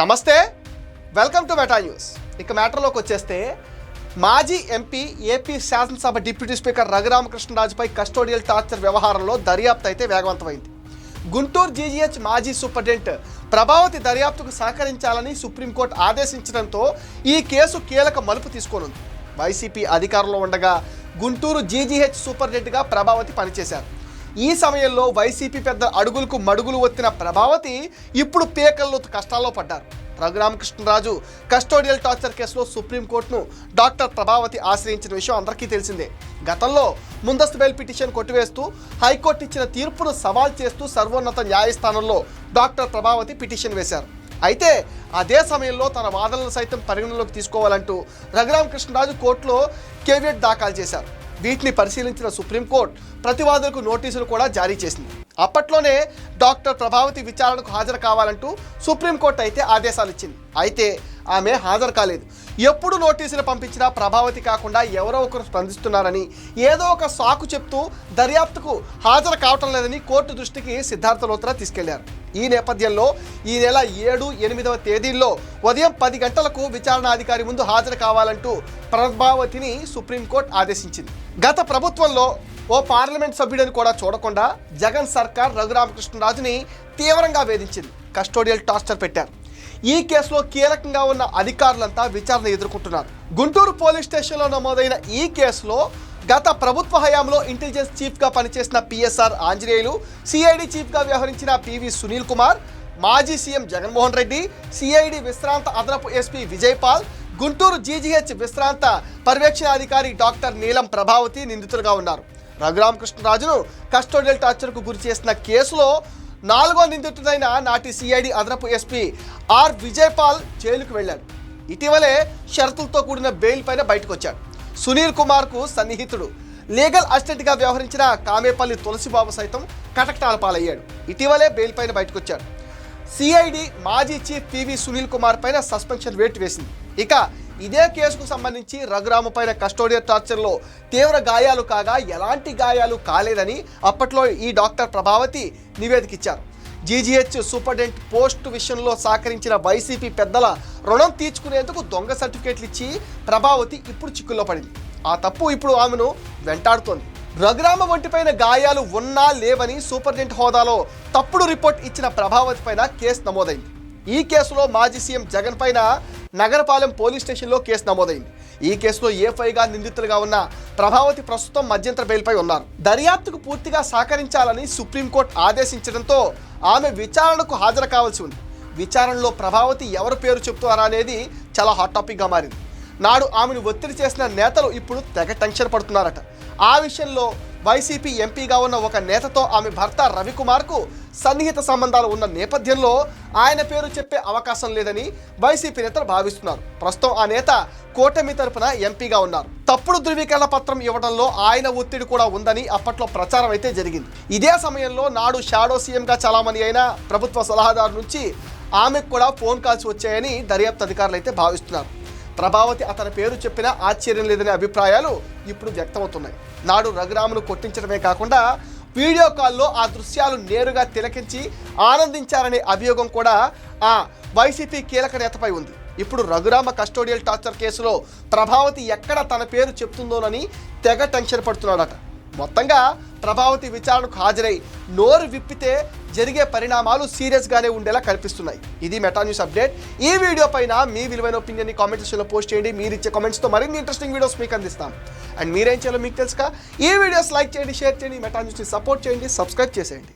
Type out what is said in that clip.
నమస్తే. Welcome to meta news ఇక మ్యాటర్లోకి వచ్చేస్తే మాజీ ఎంపీ ఏపీ శాసనసభ డిప్యూటీ స్పీకర్ రఘురామకృష్ణరాజుపై కస్టోడియల్ టార్చర్ వ్యవహారంలో దర్యాప్తు అయితే వేగవంతమైంది. గుంటూరు జీజీహెచ్ మాజీ సూపరింటెండెంట్ ప్రభావతి దర్యాప్తుకు సహకరించాలని సుప్రీంకోర్టు ఆదేశించడంతో ఈ కేసు కీలక మలుపు తీసుకోనుంది. వైసీపీ అధికారంలో ఉండగా గుంటూరు జీజీహెచ్ సూపరింటెండెంట్గా ప్రభావతి పనిచేశారు. ఈ సమయంలో వైసీపీ పెద్ద అడుగులకు మడుగులు ఒత్తిన ప్రభావతి ఇప్పుడు పేకల్లో కష్టాల్లో పడ్డారు. రఘురామకృష్ణరాజు కస్టోడియల్ టార్చర్ కేసులో సుప్రీంకోర్టును డాక్టర్ ప్రభావతి ఆశ్రయించిన విషయం అందరికీ తెలిసిందే. గతంలో ముందస్తు బెయిల్ పిటిషన్ కొట్టివేస్తూ హైకోర్టు ఇచ్చిన తీర్పును సవాల్ చేస్తూ సర్వోన్నత న్యాయస్థానంలో డాక్టర్ ప్రభావతి పిటిషన్ వేశారు. అయితే అదే సమయంలో తన వాదనలు సైతం పరిగణలోకి తీసుకోవాలంటూ రఘురామకృష్ణరాజు కోర్టులో కేవియట్ దాఖలు చేశారు. వీటిని పరిశీలించిన సుప్రీంకోర్టు ప్రతివాదులకు నోటీసులు కూడా జారీ చేసింది. అప్పట్లోనే డాక్టర్ ప్రభావతి విచారణకు హాజరు కావాలంటూ సుప్రీంకోర్టు అయితే ఆదేశాలు ఇచ్చింది. అయితే ఆమె హాజరు కాలేదు. ఎప్పుడు నోటీసులు పంపించినా ప్రభావతి కాకుండా ఎవరో ఒకరు స్పందిస్తున్నారని ఏదో ఒక సాకు చెప్తూ దర్యాప్తుకు హాజరు కావటం లేదని కోర్టు దృష్టికి సిద్ధార్థ లోత్రా తీసుకెళ్ళారు. ఈ నేపథ్యంలో ఈ నెల ఏడు ఎనిమిదవ తేదీల్లో ఉదయం పది గంటలకు విచారణ అధికారి ముందు హాజరు కావాలంటూ ప్రభావతిని సుప్రీంకోర్టు ఆదేశించింది. గత ప్రభుత్వంలో ఓ పార్లమెంట్ సభ్యుడిని కూడా చూడకుండా జగన్ సర్కార్ రఘురామకృష్ణరాజుని తీవ్రంగా వేధించింది. కస్టోడియల్ టార్చర్ పెట్టారు. ఈ కేసులో కీలకంగా ఉన్న అధికారులంతా విచారణ ఎదుర్కొంటున్నారు. గుంటూరు పోలీస్ స్టేషన్లో నమోదైన ఈ కేసులో గత ప్రభుత్వ హయాంలో ఇంటెలిజెన్స్ చీఫ్గా పనిచేసిన పిఎస్ఆర్ ఆంజనేయులు సిఐడి చీఫ్గా వ్యవహరించిన పివి సునీల్ కుమార్ మాజీ సీఎం జగన్మోహన్ రెడ్డి సిఐడి విశ్రాంత అదనపు ఎస్పీ విజయపాల్ గుంటూరు జీజీహెచ్ విశ్రాంత పర్యవేక్షణాధికారి డాక్టర్ నీలం ప్రభావతి నిందితులుగా ఉన్నారు. రఘురామకృష్ణరాజును కస్టోడియల్ టార్చర్కు గురి చేసిన కేసులో నాలుగో నిందితుడైన నాటి సిఐడి అదనపు ఎస్పీ ఆర్ విజయపాల్ జైలుకు వెళ్ళాడు. ఇటీవలే షరతులతో కూడిన బెయిల్ పైన బయటకు వచ్చాడు సునీల్ కుమార్కు సన్నిహితుడు. లీగల్ అసిస్టెంట్గా వ్యవహరించిన కామేపల్లి తులసిబాబు సైతం కటకటాల పాలయ్యాడు. ఇటీవలే బెయిల్ పైన బయటకు వచ్చాడు సిఐడి మాజీ చీఫ్ పివి సునీల్ కుమార్ పైన సస్పెన్షన్ వేటు వేసింది. ఇక ఇదే కేసుకు సంబంధించి రఘురామ పైన కస్టోడియల్ టార్చర్లో తీవ్ర గాయాలు కాగా ఎలాంటి గాయాలు కాలేదని అప్పట్లో ఈ డాక్టర్ ప్రభావతి నివేదిక ఇచ్చారు జీజీహెచ్ సూపరింటెండెంట్ పోస్ట్ విషయంలో సహకరించిన వైసీపీ పెద్దల రుణం తీర్చుకునేందుకు దొంగ సర్టిఫికేట్లు ఇచ్చి ప్రభావతి ఇప్పుడు చిక్కుల్లో పడింది. ఆ తప్పు ఇప్పుడు ఆమెను వెంటాడుతోంది. రఘురామ ఒంటిపైన గాయాలు ఉన్నా లేవని సూపరింటెండెంట్ హోదాలో తప్పుడు రిపోర్ట్ ఇచ్చిన ప్రభావతి పైన కేసు నమోదైంది. ఈ కేసులో మాజీ సీఎం జగన్ పైన నగరపాలెం పోలీస్ స్టేషన్లో కేసు నమోదైంది. ఈ కేసులో ఏఫ్ఐగా నిందితులుగా ఉన్న ప్రభావతి ప్రస్తుతం మధ్యంతర బెయిల్పై ఉన్నారు. దర్యాప్తుకు పూర్తిగా సహకరించాలని సుప్రీంకోర్టు ఆదేశించడంతో ఆమె విచారణకు హాజరు కావాల్సి ఉంది. విచారణలో ప్రభావతి ఎవరి పేరు చెప్తారా అనేది చాలా హాట్ టాపిక్గా మారింది. నాడు ఆమెను ఒత్తిడి చేసిన నేతలు ఇప్పుడు తెగ టెన్షన్ పడుతున్నారట. ఆ విషయంలో వైసీపీ ఎంపీగా ఉన్న ఒక నేతతో ఆమె భర్త రవికుమార్కు సన్నిహిత సంబంధాలు ఉన్న నేపథ్యంలో ఆయన పేరు చెప్పే అవకాశం లేదని వైసీపీ నేతలు భావిస్తున్నారు. ప్రస్తుతం ఆ నేత కూటమి తరపున ఎంపీగా ఉన్నారు. తప్పుడు ధృవీకరణ పత్రం ఇవ్వడంలో ఆయన ఒత్తిడి కూడా ఉందని అప్పట్లో ప్రచారం అయితే జరిగింది. ఇదే సమయంలో నాడు షాడో సీఎంగా చలామణి అయిన ప్రభుత్వ సలహాదారు నుంచి ఆమెకు కూడా ఫోన్ కాల్స్ వచ్చాయని దర్యాప్తు అధికారులు అయితే భావిస్తున్నారు. ప్రభావతి అతని పేరు చెప్పినా ఆశ్చర్యం లేదనే అభిప్రాయాలు ఇప్పుడు వ్యక్తమవుతున్నాయి. నాడు రఘురామును కొట్టించడమే కాకుండా వీడియో కాల్లో ఆ దృశ్యాలు నేరుగా తిలకించి ఆనందించారనే అభియోగం కూడా ఆ వైసీపీ కీలక నేతపై ఉంది. ఇప్పుడు రఘురామ కస్టోడియల్ టార్చర్ కేసులో ప్రభావతి ఎక్కడ తన పేరు చెప్తుందోనని తెగ టెన్షన్ పడుతున్నాడట. మొత్తంగా ప్రభావతి విచారణకు హాజరై నోరు విప్పితే జరిగే పరిణామాలు సీరియస్గానే ఉండేలా కనిపిస్తున్నాయి. ఇది మెటా న్యూస్ అప్డేట్ ఈ వీడియో పైన మీ విలువైన ఒపీనియన్ని కామెంట్ సెక్షన్లో పోస్ట్ చేయండి. మీరు ఇచ్చే కామెంట్స్తో మరిన్ని ఇంట్రెస్టింగ్ వీడియోస్ మీకు అందిస్తాం. అండ్ మీరేం చేయాలో మీకు తెలుసుక ఈ వీడియోస్ లైక్ చేయండి షేర్ చేయండి మెటా న్యూస్ని సపోర్ట్ చేయండి సబ్స్క్రైబ్ చేసేయండి.